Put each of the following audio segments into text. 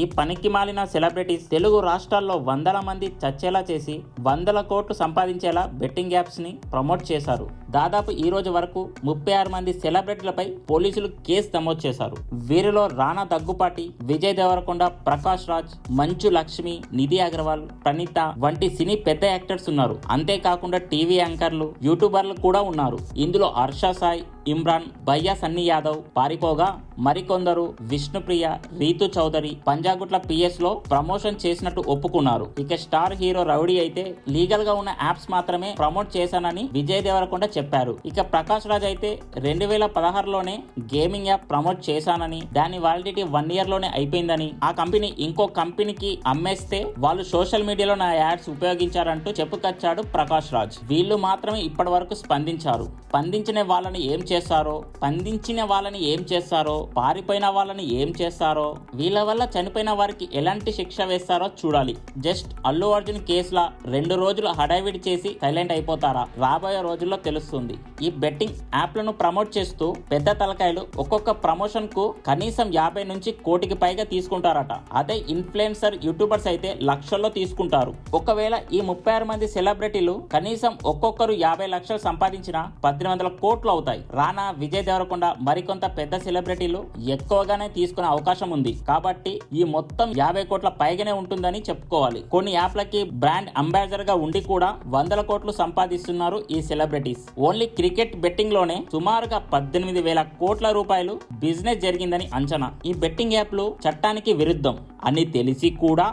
ఈ పనికి మాలిన సెలబ్రిటీస్ తెలుగు రాష్ట్రాల్లో వందల మంది చచ్చేలా చేసి వందల కోట్లు సంపాదించేలా బెట్టింగ్ యాప్స్ని ప్రమోట్ చేశారు. దాదాపు ఈ రోజు వరకు ముప్పై ఆరు మంది సెలబ్రిటీలపై పోలీసులు కేసు నమోదు చేశారు. వీరిలో రానా దగ్గుపాటి విజయ్ దేవరకొండ ప్రకాష్ రాజ్ మంచు లక్ష్మి నిధి అగర్వాల్ ప్రణీత వంటి సినీ పెద్ద యాక్టర్స్ ఉన్నారు. అంతేకాకుండా టీవీ యాంకర్లు యూట్యూబర్లు కూడా ఉన్నారు. ఇందులో హర్ష సాయి ఇమ్రాన్ భయ్యా సన్నీ యాదవ్ పారిపోగా మరికొందరు విష్ణుప్రియ రీతు చౌదరి పంజాగుట్ల పిఎస్లో ప్రమోషన్ చేసినట్టు ఒప్పుకున్నారు. ఇక స్టార్ హీరో రౌడీ అయితే లీగల్గా ఉన్న యాప్స్ మాత్రమే ప్రమోట్ చేశానని విజయ్ దేవరకొండ చెప్పారు. ఇక ప్రకాష్ రాజ్ అయితే రెండు వేల పదహారులోనే గేమింగ్ యాప్ ప్రమోట్ చేశానని దాని వాలిడిటీ వన్ ఇయర్లోనే అయిపోయిందని ఆ కంపెనీ ఇంకో కంపెనీకి అమ్మేస్తే వాళ్ళు సోషల్ మీడియాలో నా యాడ్స్ ఉపయోగించారంటూ చెప్పుకొచ్చాడు ప్రకాష్ రాజ్. వీళ్ళు మాత్రమే ఇప్పటి వరకు స్పందించారు. స్పందించిన వాళ్ళని ఏం చేస్తారో స్పందించిన వాళ్ళని ఏం చేస్తారో పారిపోయిన వాళ్ళని ఏం చేస్తారో వీళ్ళ వల్ల చనిపోయిన వారికి ఎలాంటి శిక్ష వేస్తారో చూడాలి. జస్ట్ అల్లు అర్జున్ కేసులా రెండు రోజులు హడావిడి చేసి సైలెంట్ అయిపోతారా? రాబోయే రోజుల్లో తెలుస్తుంది. ఈ బెట్టింగ్ యాప్లను ప్రమోట్ చేస్తూ పెద్ద తలకాయలు ఒక్కొక్క ప్రమోషన్కు కనీసం యాభై నుంచి కోటికి పైగా తీసుకుంటారట. అదే ఇన్ఫ్లుయెన్సర్ యూట్యూబర్స్ అయితే లక్షల్లో తీసుకుంటారు. ఒకవేళ ఈ ముప్పై ఆరు మంది సెలబ్రిటీలు కనీసం ఒక్కొక్కరు యాభై లక్షలు సంపాదించిన పద్దెనిమిది వందల కోట్లు అవుతాయి. రానా విజయ్ దేవరకొండ మరికొంత పెద్ద సెలబ్రిటీలు ఎక్కువగానే తీసుకునే అవకాశం ఉంది. కాబట్టి ఈ మొత్తం యాభై కోట్ల పైగానే ఉంటుందని చెప్పుకోవాలి. కొన్ని యాప్లకి బ్రాండ్ అంబాసిడర్గా ఉండి కూడా వందల కోట్లు సంపాదిస్తున్నారు ఈ సెలబ్రిటీస్. ఓన్లీ క్రికెట్ బెట్టింగ్లోనే సుమారుగా పద్దెనిమిది వేల కోట్ల రూపాయలు బిజినెస్ జరిగిందని అంచనా. ఈ బెట్టింగ్ యాప్లు చట్టానికి విరుద్ధం. అని తెలిసి కూడా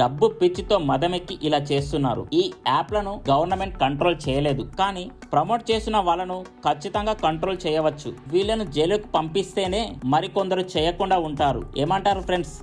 డబ్బు పిచ్చితో మదమెక్కి ఇలా చేస్తున్నారు. ఈ యాప్లను గవర్నమెంట్ కంట్రోల్ చేయలేదు. కానీ ప్రమోట్ చేసిన వాళ్ళను ఖచ్చితంగా కంట్రోల్ చేయవచ్చు. వీళ్ళను జైలుకు పంపిస్తేనే మరికొందరు చేయకుండా ఉంటారు. ఏమంటారు ఫ్రెండ్స్?